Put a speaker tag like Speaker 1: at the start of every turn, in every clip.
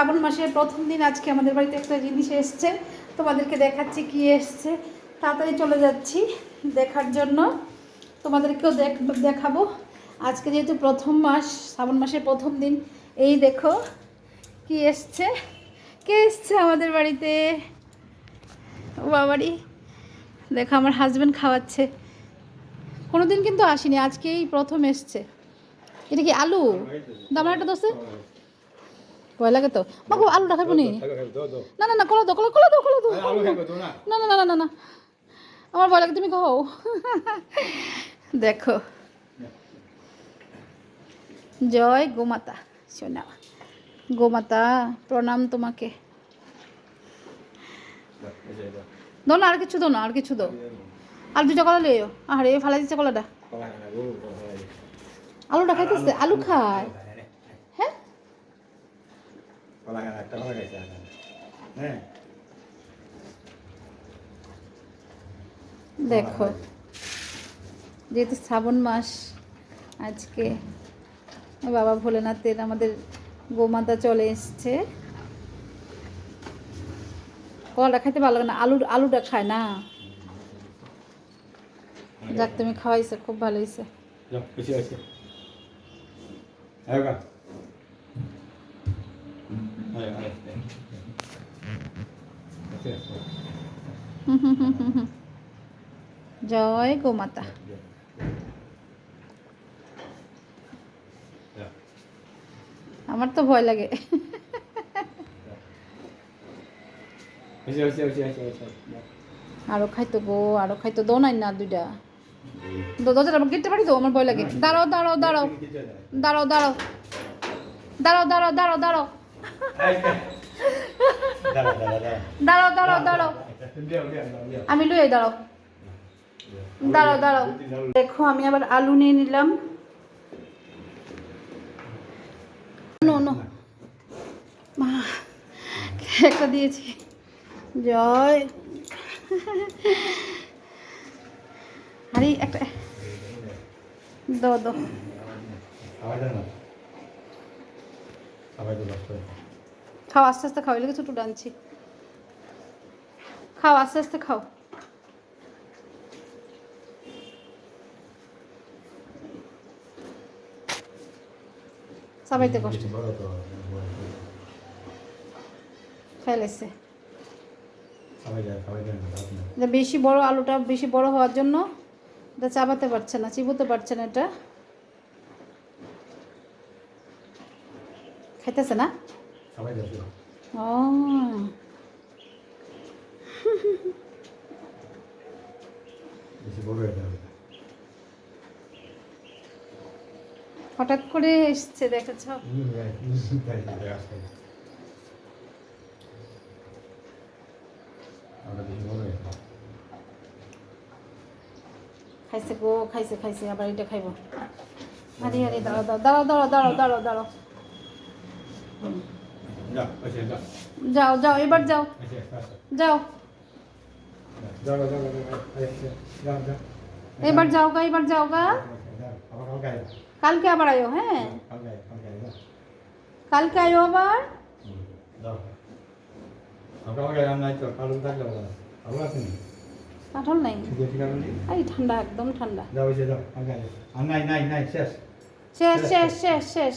Speaker 1: শ্রাবণ মাসের প্রথম দিন আজকে আমাদের বাড়িতে একটা জিনিস এসছে। তোমাদেরকে দেখাচ্ছি কি এসছে। তাড়াতাড়ি চলে যাচ্ছি দেখার জন্য। তোমাদেরকেও দেখ, দেখাবো। আজকে যেহেতু প্রথম মাস, শ্রাবণ মাসের প্রথম দিন, এই দেখো কি এসছে। কে এসছে আমাদের বাড়িতে? বাবারি, দেখো আমার হাজব্যান্ড খাওয়াচ্ছে। কোনো দিন কিন্তু আসেনি, আজকেই প্রথম এসছে। এটা কি আলু? দামার একটা দোষে ভয় লাগে তো? মাগো আলুটা খাব নি? না না না কলো দো কলো কলো দো কলো দো না? না না না না না আমার ভয় লাগে তুমি খাও। দেখো। জয় গোমাতা সোনা। গোমাতা প্রণাম তোমাকে। দো না আর কিছু দো না আর কিছু দো আর দুটো কলা লেও আরে ফালাই দিচ্ছে কলাটা। আলুটা খাইতেছে আলু খায়। দেখো যেহেতু শ্রাবণ মাস আজকে বাবা ভোলেনাথের আমাদের গোমাতা চলে এসছে। কলাটা খাইতে ভালো লাগে না আলু আলুটা খায় না। যাক তুমি খাওয়াইছো খুব ভালো হয়েছে। জয় গোমাতা আমার তো ভয় লাগে। আরও খাইতো গো, আরও খাইতো। দো নাই না দুইটা। আমার ভয় দাঁড়াও দাঁড়াও দাঁড়াও। দাঁড়াও দাঁড়াও দাঁড়াও দাঁড়াও দাঁড়াও দাঁড়াও। দাঁড়াও দাঁড়াও দাঁড়াও। আমি লুয়ে, দাঁড়াও। দাঁড়াও দাঁড়াও। দেখো, আমি আবার আলু নিয়ে নিলাম। মা দিয়েছি। জয়। আরে, একটা দো দো খাও। আস্তে আস্তে খাও এলাকা ছোটো ডানছি খাও আস্তে আস্তে খাও। সবাইতে কষ্ট। ফেলেছে বেশি বড় আলুটা বেশি বড় হওয়ার জন্য এটা চাবাতে পারছে না চিবোতে পারছে না এটা। খাইতেছে না? ও। হঠাৎ করে এসছে দেখেছ? খাইছে গো খাইছে খাইছে আবার এটা খাইব। আরে আরে দাঁড়াও দাঁড়াও দাঁড়াও দাঁড়াও দাঁড়াও দাঁড়াও। যাও। যাও এবার যাও। যাও। এবার যাও গা এবার যাও গা। কালকে আবার আয়ো হ্যাঁ। কালকে আয়ো আবার। কাঠল নাই। এই ঠান্ডা একদম ঠান্ডা। শেষ শেষ। শেষ শেষ।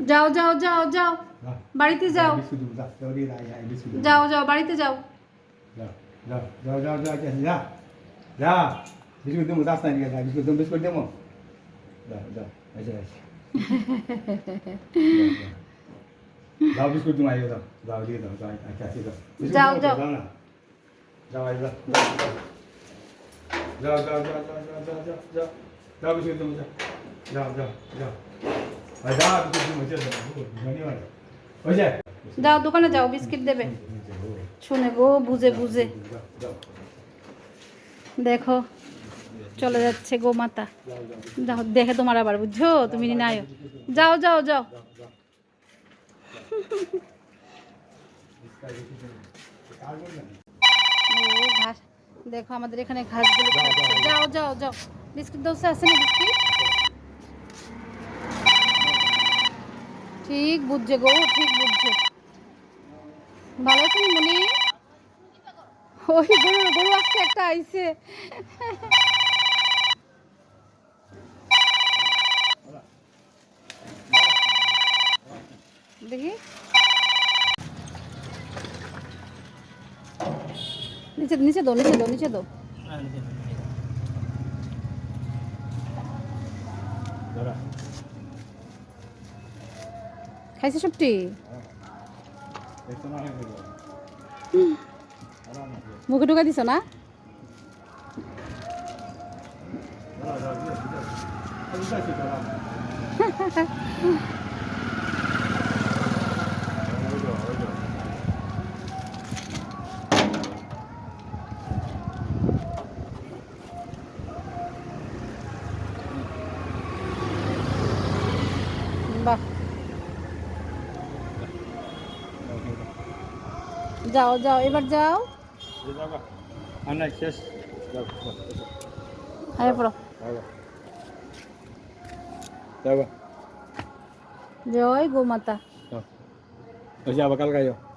Speaker 1: যাও যাও যাও যাও বাড়িতে যাও যাও যাও বাড়িতে যাও
Speaker 2: যা যা যা যা যা যা বিস্কুট দেবো যাস না যা বিস্কুট দেবো বিস্কুট দেবো যা যা এসে এসে যাও বিস্কুট তুমি আইও যাও যাও দিয়ে দাও যাও আচ্ছা আছে যাও
Speaker 1: যাও, যাও।
Speaker 2: না যাও আই যাও যাও যাও যাও যাও যাও যাও যাও যাও যাও বিস্কুট দেবো যাও যাও যাও যাও যাও
Speaker 1: দোকানে যাও, বিস্কিট দেবে। শুনে গো, বুঝে বুঝে। দেখো, চলে যাচ্ছে গো মাতা। যাও, দেখে তোমার আবার, বুঝছ? তুমি নাই যাও যাও যাও। ঘাস। দেখো, আমাদের এখানে ঘাসগুলো যাও যাও যাও। বিস্কিট দোসা আছে না বিস্কিট? ঠিক বুঝছে গো, ঠিক বুঝছে। ভালো আছেন মনি? ওই গরু গরু আজকে একটা আইছে। দেখি। নিচে নিচে দো নিচে দো নিচে দো
Speaker 2: দাঁড়া
Speaker 1: খাইছে সবটি মুখে ঢুকা দিছ না?
Speaker 2: দাঁড়া
Speaker 1: যাও যাও এবার যাও
Speaker 2: আনা শেষ যাও
Speaker 1: হ্যাঁ পড়ো
Speaker 2: যাও
Speaker 1: জয় গোমাতা
Speaker 2: যাও ওই যে আবার কালকে যাও